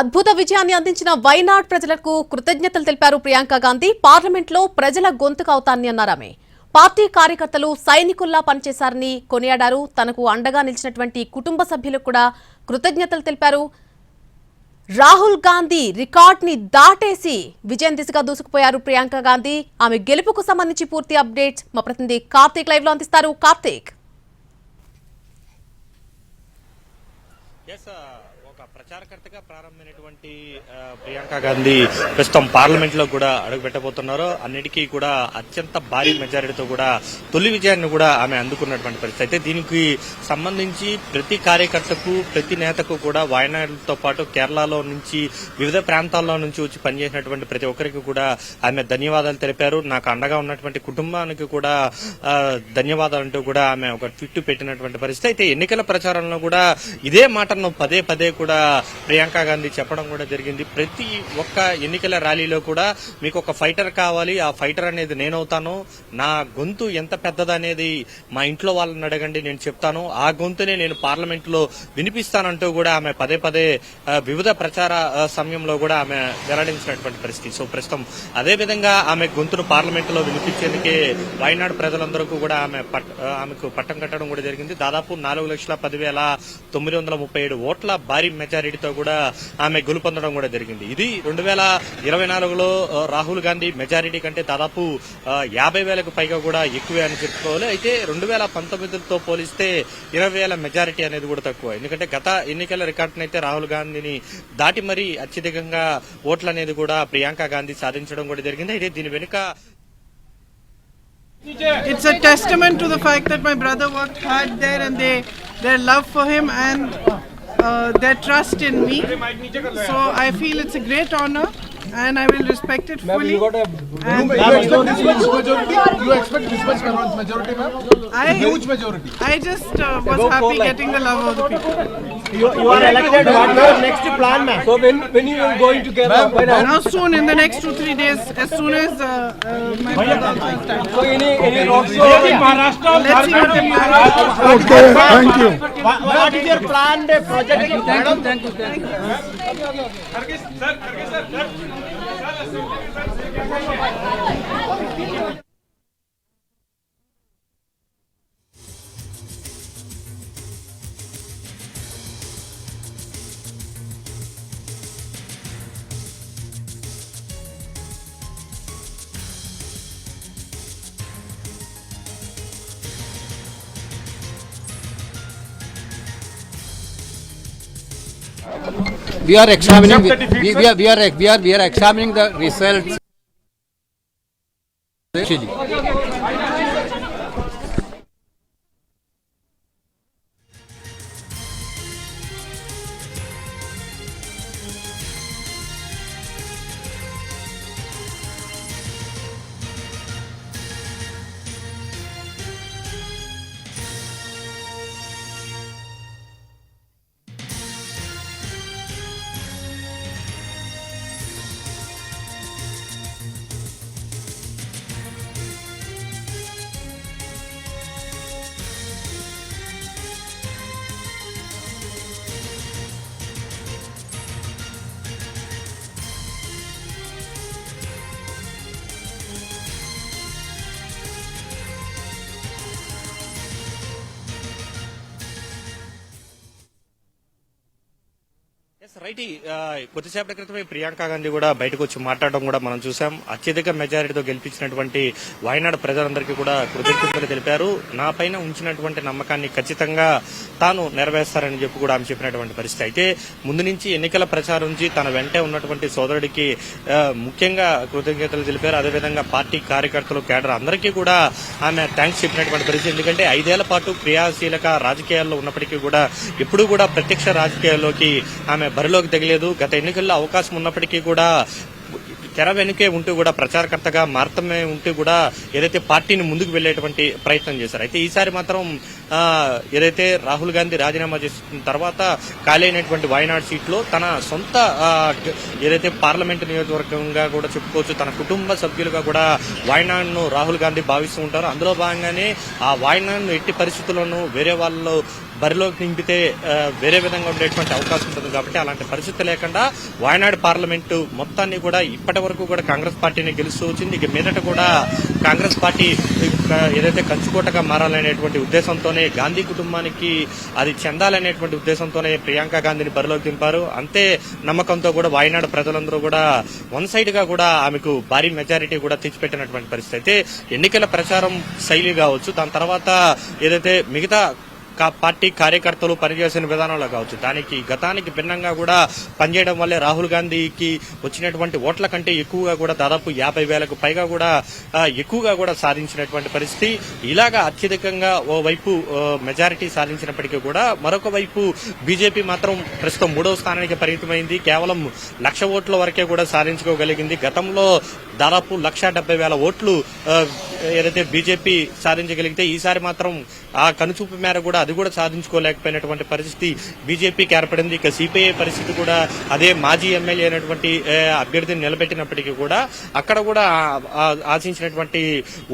అద్భుత విజయాన్ని అందించిన వైనాడ్ ప్రజలకు కృతజ్ఞతలు తెలిపారు ప్రియాంక గాంధీ. పార్లమెంట్లో ప్రజల గొంతుకు అవుతాన్ని అన్నారు ఆమె. పార్టీ కార్యకర్తలు సైనికుల్లా పనిచేశారని కొనియాడారు. తనకు అండగా నిలిచినటువంటి కుటుంబ సభ్యులకు కూడా కృతజ్ఞతలు తెలిపారు. రాహుల్ గాంధీ రికార్డ్ని దాటేసి విజయం దిశగా దూసుకుపోయారు ప్రియాంక గాంధీ. ఆమె గెలుపుకు సంబంధించి పూర్తి అప్డేట్స్ మా ప్రతినిధి కార్తీక్ లైవ్లో అందిస్తారు. కార్తీక్. ప్రచారకర్తగా ప్రారంభమైనటువంటి ప్రియాంక గాంధీ ప్రస్తుతం పార్లమెంట్లో కూడా అడుగుపెట్టబోతున్నారు. అన్నిటికీ కూడా అత్యంత భారీ మెజారిటీతో కూడా తొలి విజయాన్ని కూడా ఆమె అందుకున్నటువంటి పరిస్థితి. అయితే దీనికి సంబంధించి ప్రతి కార్యకర్తకు ప్రతి నేతకు కూడా వాయనాడుతో పాటు కేరళలో నుంచి వివిధ ప్రాంతాల్లో నుంచి వచ్చి పనిచేసినటువంటి ప్రతి ఒక్కరికి కూడా ఆమె ధన్యవాదాలు తెలిపారు. నాకు అండగా ఉన్నటువంటి కుటుంబానికి కూడా ధన్యవాదాలంటూ ధన్యవాదాలు అంటూ కూడా ఆమె ఒక ట్విట్ పెట్టినటువంటి పరిస్థితి. అయితే ఎన్నికల ప్రచారంలో కూడా ఇదే మాటను పదే పదే కూడా ప్రియాంక గాంధీ చెప్పడం కూడా జరిగింది. ప్రతి ఒక్క ఎన్నికల ర్యాలీలో కూడా మీకు ఒక ఫైటర్ కావాలి. ఆ ఫైటర్ అనేది నేనవుతాను. నా గొంతు ఎంత పెద్దదనేది మా ఇంట్లో వాళ్ళని అడగండి నేను చెప్తాను. ఆ గొంతునే నేను పార్లమెంట్లో వినిపిస్తానంటూ కూడా ఆమె పదే పదే వివిధ ప్రచార సమయంలో కూడా ఆమె వెల్లడించినటువంటి పరిస్థితి. సో ప్రస్తుతం అదే విధంగా ఆమె గొంతును పార్లమెంటులో వినిపించేందుకే వాయనాడు ప్రజలందరూ కూడా ఆమె పట్- ఆమెకు పట్టం కట్టడం కూడా జరిగింది. దాదాపు నాలుగు లక్షల పదివేల తొమ్మిది వందల ముప్పై ఏడు ఓట్ల భారీ మెజారిటీతో కూడా ఆమె గెలుపొందడం కూడా జరిగింది. ఇది రెండు వేల ఇరవై నాలుగులో రాహుల్ గాంధీ మెజారిటీ కంటే దాదాపు యాభై వేలకు పైగా కూడా ఎక్కువే అని చెప్పుకోవాలి. అయితే రెండు వేల పంతొమ్మిదితో పోలిస్తే ఇరవై వేల మెజారిటీ అనేది కూడా తక్కువ. ఎందుకంటే గత ఎన్నికల రికార్డును అయితే రాహుల్ గాంధీని దాటి మరీ అత్యధికంగా ఓట్లు అనేది కూడా ప్రియాంక గాంధీ సాధించడం కూడా జరిగింది. అయితే దీని వెనుక It's a testament to the fact that my brother worked hard there and they their love for him and uh, their trust in me. So I feel it's a great honor and I will respect it fully. And You expect this much majority? You expect majority, ma'am? I, Huge majority. I just uh, was happy getting the love of the people. You, you are elected. What your next plan, ma'am? So when when you are going to Kerala? When are- Now soon, in the next two three days, as soon as uh, uh, my brother takes time. So any any roadshow? Let's see what the plan is. Okay, thank you. What, what is your planned project? Thank we are examining we, we are we are we are we are examining the results. Actually right కొద్దిసేపటి క్రితమే ప్రియాంక గాంధీ కూడా బయటకు వచ్చి మాట్లాడడం కూడా మనం చూసాం అత్యధిక మెజారిటీతో గెలిపించినటువంటి వాయనాడు ప్రజలందరికీ కూడా కృతజ్ఞతలు తెలిపారు. నా పైన ఉంచినటువంటి నమ్మకాన్ని ఖచ్చితంగా తాను నెరవేర్స్తారని చెప్పి కూడా ఆమె చెప్పినటువంటి పరిస్థితి. అయితే ముందు నుంచి ఎన్నికల ప్రచారం నుంచి తన వెంటే ఉన్నటువంటి సోదరుడికి ముఖ్యంగా కృతజ్ఞతలు తెలిపారు. అదేవిధంగా పార్టీ కార్యకర్తలు కేడర్ అందరికీ కూడా ఆమె థ్యాంక్స్ చెప్పినటువంటి పరిస్థితి. ఎందుకంటే ఐదేళ్ళ పాటు క్రియాశీలక రాజకీయాల్లో ఉన్నప్పటికీ కూడా ఎప్పుడూ కూడా ప్రత్యక్ష రాజకీయాల్లోకి ఆమె బరిలో బరిలోకి తెగలేదు. గత ఎన్నికల్లో అవకాశం ఉన్నప్పటికీ కూడా తెర వెనుకే ఉంటూ కూడా ప్రచారకర్తగా మారతమే ఉంటూ కూడా ఏదైతే పార్టీని ముందుకు వెళ్ళేటువంటి ప్రయత్నం చేశారు. అయితే ఈసారి మాత్రం ఏదైతే రాహుల్ గాంధీ రాజీనామా చేసిన తర్వాత ఖాళీ అయినటువంటి వాయనాడ్ సీట్లో తన సొంత ఏదైతే పార్లమెంట్ నియోజకవర్గంగా కూడా చెప్పుకోవచ్చు తన కుటుంబ సభ్యులుగా కూడా వాయనాడ్ను రాహుల్ గాంధీ భావిస్తూ ఉంటారు. అందులో భాగంగానే ఆ వాయనాడ్ను ఎట్టి పరిస్థితుల్లోనూ వేరే వాళ్ళు బరిలోకి నింపితే వేరే విధంగా ఉండేటువంటి అవకాశం ఉంటుంది కాబట్టి అలాంటి పరిస్థితి లేకుండా వాయనాడు పార్లమెంటు మొత్తాన్ని కూడా ఇప్పటి వరకు కూడా కాంగ్రెస్ పార్టీని గెలుస్తూ వచ్చింది. ఇక మీదట కూడా కాంగ్రెస్ పార్టీ ఏదైతే కంచుకోటగా మారాలనేటువంటి ఉద్దేశంతోనే గాంధీ కుటుంబానికి అది చెందాలనేటువంటి ఉద్దేశంతోనే ప్రియాంక గాంధీని బరిలోకి దింపారు. అంతే నమ్మకంతో కూడా వాయనాడు ప్రజలందరూ కూడా వన్ సైడ్గా కూడా ఆమెకు భారీ మెజారిటీ కూడా తెచ్చిపెట్టినటువంటి పరిస్థితి. అయితే ఎన్నికల ప్రచారం శైలి కావచ్చు దాని తర్వాత ఏదైతే మిగతా పార్టీ కార్యకర్తలు పనిచేసిన విధానంలో కావచ్చు. దానికి గతానికి భిన్నంగా కూడా పనిచేయడం వల్లే రాహుల్ గాంధీకి వచ్చినటువంటి ఓట్ల కంటే ఎక్కువగా కూడా దాదాపు యాభై వేలకు పైగా కూడా ఎక్కువగా కూడా సాధించినటువంటి పరిస్థితి. ఇలాగా అత్యధికంగా ఓ వైపు మెజారిటీ సాధించినప్పటికీ కూడా మరొక వైపు బీజేపీ మాత్రం ప్రస్తుతం మూడవ స్థానానికి పరిమితమైంది. కేవలం లక్ష ఓట్ల వరకే కూడా సాధించుకోగలిగింది. గతంలో దాదాపు లక్ష డెబ్బై వేల ఓట్లు ఏదైతే బీజేపీ సాధించగలిగితే ఈసారి మాత్రం ఆ కనుచూపు మేర కూడా అది కూడా సాధించుకోలేకపోయినటువంటి పరిస్థితి బీజేపీకి ఏర్పడింది. ఇక సిపిఐ పరిస్థితి కూడా అదే మాజీ ఎమ్మెల్యే అయినటువంటి అభ్యర్థిని నిలబెట్టినప్పటికీ కూడా అక్కడ కూడా ఆశించినటువంటి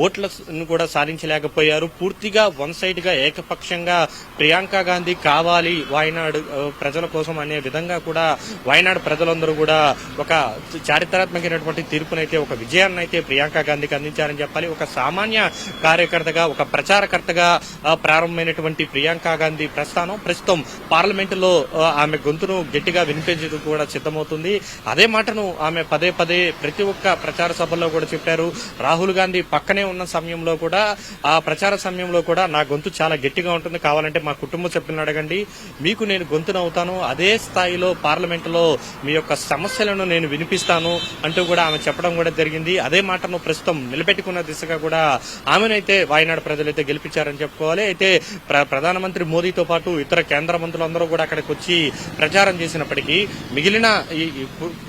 ఓట్లను కూడా సాధించలేకపోయారు. పూర్తిగా వన్ సైడ్గా ఏకపక్షంగా ప్రియాంక గాంధీ కావాలి వాయనాడు ప్రజల కోసం అనే విధంగా కూడా వాయనాడు ప్రజలందరూ కూడా ఒక చారిత్రాత్మకమైనటువంటి తీర్పునైతే ఒక విజయాన్ని అయితే ప్రియాంక గాంధీకి అందించారని చెప్పాలి. ఒక సామాన్య కార్యకర్తగా ఒక ప్రచారకర్తగా ప్రారంభమైనటువంటి ప్రియాంక గాంధీ ప్రస్థానం ప్రస్తుతం పార్లమెంటులో ఆమె గొంతును గట్టిగా వినిపించేందుకు కూడా సిద్ధమవుతుంది. అదే మాటను ఆమె పదే పదే ప్రతి ఒక్క ప్రచార సభల్లో కూడా చెప్పారు. రాహుల్ గాంధీ పక్కనే ఉన్న సమయంలో కూడా ఆ ప్రచార సమయంలో కూడా నా గొంతు చాలా గట్టిగా ఉంటుంది. కావాలంటే మా కుటుంబ సభ్యులను అడగండి. మీకు నేను గొంతును అవుతాను. అదే స్థాయిలో పార్లమెంటులో మీ యొక్క సమస్యలను నేను వినిపిస్తాను అంటూ కూడా ఆమె చెప్పడం కూడా జరిగింది. అదే మాటను ప్రస్తుతం నిలబెట్టుకున్న దిశగా కూడా ఆమెనైతే వాయనాడు ప్రజలైతే గెలిపించారని చెప్పుకోవాలి. అయితే ప్ర- ప్రధానమంత్రి మోదీతో పాటు ఇతర కేంద్ర మంత్రులందరూ కూడా అక్కడికి వచ్చి ప్రచారం చేసినప్పటికీ మిగిలిన ఈ-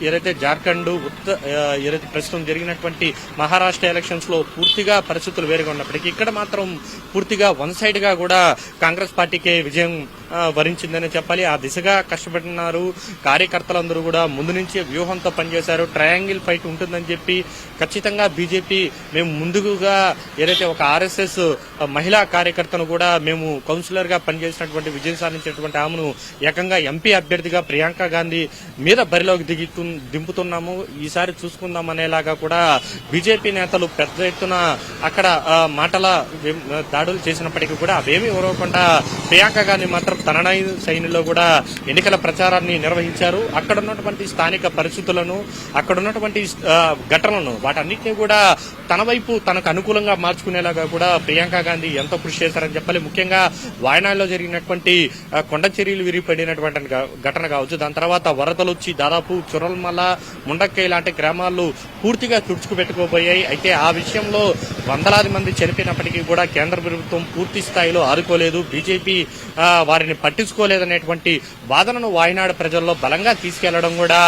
ఏదైతే జార్ఖండ్ ఉత్త ఏదైతే ప్రస్తుతం జరిగినటువంటి మహారాష్ట్ర ఎలక్షన్స్లో పూర్తిగా పరిస్థితులు వేరుగా ఉన్నప్పటికీ ఇక్కడ మాత్రం పూర్తిగా వన్ సైడ్గా కూడా కాంగ్రెస్ పార్టీకే విజయం వరించిందని చెప్పాలి. ఆ దిశగా కష్టపడినారు. కార్యకర్తలందరూ కూడా ముందు నుంచే వ్యూహంతో పనిచేశారు. ట్రయాంగిల్ ఫైట్ ఉంటుందని చెప్పి ఖచ్చితంగా బీజేపీ మేము ముందుగా ఏదైతే ఒక ఆర్ఎస్ఎస్ మహిళా కార్యకర్తను కూడా మేము కౌన్సిలర్గా పనిచేసినటువంటి విజయం సాధించినటువంటి ఆమెను ఏకంగా ఎంపీ అభ్యర్థిగా ప్రియాంక గాంధీ మీద బరిలోకి దిగి దింపుతున్నాము. ఈసారి చూసుకుందాం అనేలాగా కూడా బీజేపీ నేతలు పెద్ద ఎత్తున అక్కడ మాటల దాడులు చేసినప్పటికీ కూడా అవేమీ ఉరవకుండా ప్రియాంక గాంధీ మాత్రం తననై శైలిలో కూడా ఎన్నికల ప్రచారాన్ని నిర్వహించారు. అక్కడ ఉన్నటువంటి స్థానిక పరిస్థితులను అక్కడ ఉన్నటువంటి ఘట ఘటనలను వాటన్నిటిని కూడా తన వైపు తనకు అనుకూలంగా మార్చుకునేలాగా కూడా ప్రియాంక గాంధీ ఎంతో కృషి చేశారని చెప్పాలి. ముఖ్యంగా వాయనాడులో జరిగినటువంటి కొండ చర్యలు విరిగిపడినటువంటి ఘటన కావచ్చు. దాని తర్వాత వరదలు వచ్చి దాదాపు చురల్మల ముండక్కై లాంటి గ్రామాలు పూర్తిగా తుడుచుకుపెట్టుకోబోయాయి. అయితే ఆ విషయంలో వందలాది మంది చనిపోయినప్పటికీ కూడా కేంద్ర ప్రభుత్వం పూర్తి స్థాయిలో ఆదుకోలేదు. బీజేపీ వారిని పట్టించుకోలేదనేటువంటి వాదనను వాయనాడు ప్రజల్లో బలంగా తీసుకెళ్ళడం కూడా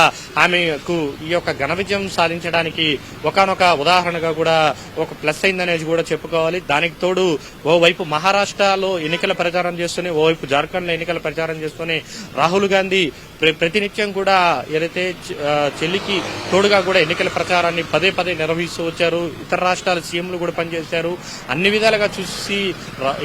ఆమెకు ఈ యొక్క ఘన విజయం సాధించడానికి ఒకనొక ఉదాహరణగా కూడా ఒక ప్లస్ అయిందనేది కూడా చెప్పుకోవాలి. దానికి తోడు ఓవైపు మహారాష్ట్రలో ఎన్నికల ప్రచారం చేస్తూనే ఓవైపు జార్ఖండ్లో ఎన్నికల ప్రచారం చేస్తూనే రాహుల్ గాంధీ ప్రతినిత్యం కూడా ఏదైతే చెల్లికి తోడుగా కూడా ఎన్నికల ప్రచారాన్ని పదే పదే నిర్వహిస్తూ వచ్చారు. ఇతర రాష్ట్రాల సీఎంలు కూడా పనిచేశారు. అన్ని విధాలుగా చూసి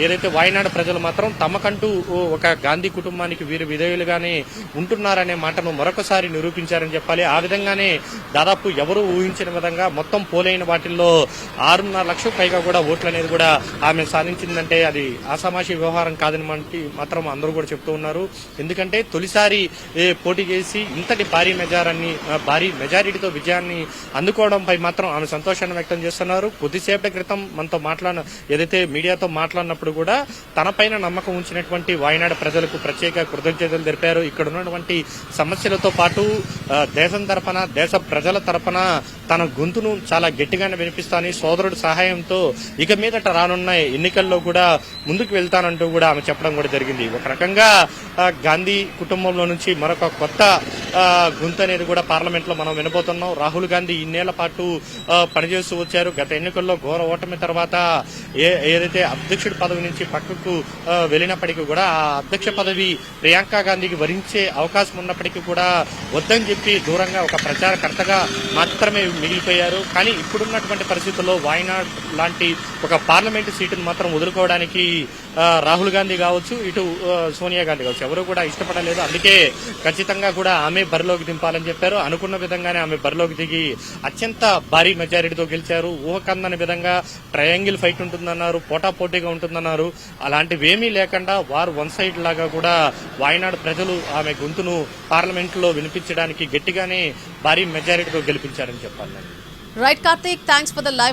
ఏదైతే వాయనాడు ప్రజలు మాత్రం తమకంటూ ఓ ఒక గాంధీ కుటుంబానికి వీరు విధేయులుగానే ఉంటున్నారనే మాటను మరొకసారి నిరూపించారని చెప్పాలి. ఆ విధంగానే దాదాపు ఎవరు ఊహించిన విధంగా మొత్తం పోలైన వాటిల్లో ఆరున్నర లక్షల పైగా కూడా ఓట్లు అనేది కూడా ఆమె సాధించిందంటే అది ఆసామాషి వ్యవహారం కాదని మనకి మాత్రం అందరూ కూడా చెప్తూ ఉన్నారు. ఎందుకంటే తొలిసారి పోటీ చేసి ఇంతటి భారీ మెజారాన్ని భారీ మెజారిటీతో విజయాన్ని అందుకోవడంపై మాత్రం ఆమె సంతోషాన్ని వ్యక్తం చేస్తున్నారు. కొద్దిసేపటి క్రితం మనతో మాట్లాడిన ఏదైతే మీడియాతో మాట్లాడినప్పుడు కూడా తనపైన నమ్మకం ఉంచినటువంటి వాయనాడ ప్రజలకు ప్రత్యేక కృతజ్ఞతలు తెలిపారు. ఇక్కడ ఉన్నటువంటి సమస్యలతో పాటు దేశం తరఫున దేశ ప్రజల తరఫున తన గొంతును చాలా గట్టిగానే వినిపిస్తాను. సోదరుడి సహాయంతో ఇక మీదట రానున్న ఎన్నికల్లో కూడా ముందుకు వెళ్తానంటూ కూడా ఆమె చెప్పడం కూడా జరిగింది. ఒక రకంగా గాంధీ కుటుంబంలో నుంచి మరొక కొత్త గొంతు అనేది కూడా పార్లమెంట్లో మనం వినబోతున్నాం. రాహుల్ గాంధీ ఇన్నేళ్ళ పాటు పనిచేస్తూ వచ్చారు. గత ఎన్నికల్లో ఘోర ఓటమి తర్వాత ఏ ఏదైతే అధ్యక్షుడి పదవి నుంచి పక్కకు వెళ్ళినప్పటికీ కూడా ఆ అధ్యక్ష పదవి ప్రియాంక గాంధీకి వరించే అవకాశం ఉన్నప్పటికీ కూడా వద్దని చెప్పి దూరంగా ఒక ప్రచారకర్తగా మాత్రమే మిగిలిపోయారు కానీ ఇప్పుడున్నటువంటి పరిస్థితుల్లో వాయనాడ్ లాంటి ఒక పార్లమెంటు సీటును మాత్రం వదులుకోవడానికి రాహుల్ గాంధీ కావచ్చు ఇటు సోనియా గాంధీ కావచ్చు. ఎవరు కూడా ఇష్టపడలేదు. అందుకే ఖచ్చితంగా కూడా ఆమె బరిలోకి దింపాలని చెప్పారు. అనుకున్న విధంగానే ఆమె బరిలోకి దిగి అత్యంత భారీ మెజారిటీతో గెలిచారు. ఊహకందని విధంగా ట్రయాంగిల్ ఫైట్ ఉంటుందన్నారు పోటాపోటీగా ఉంటుందన్నారు. అలాంటివేమీ లేకుండా వారు వన్ సైడ్ లాగా కూడా వాయనాడు ప్రజలు ఆమె గొంతును పార్లమెంట్లో వినిపించడానికి గట్టిగానే భారీ మెజారిటీతో గెలిపించారని చెప్పాలి. Right Karthik thanks for the live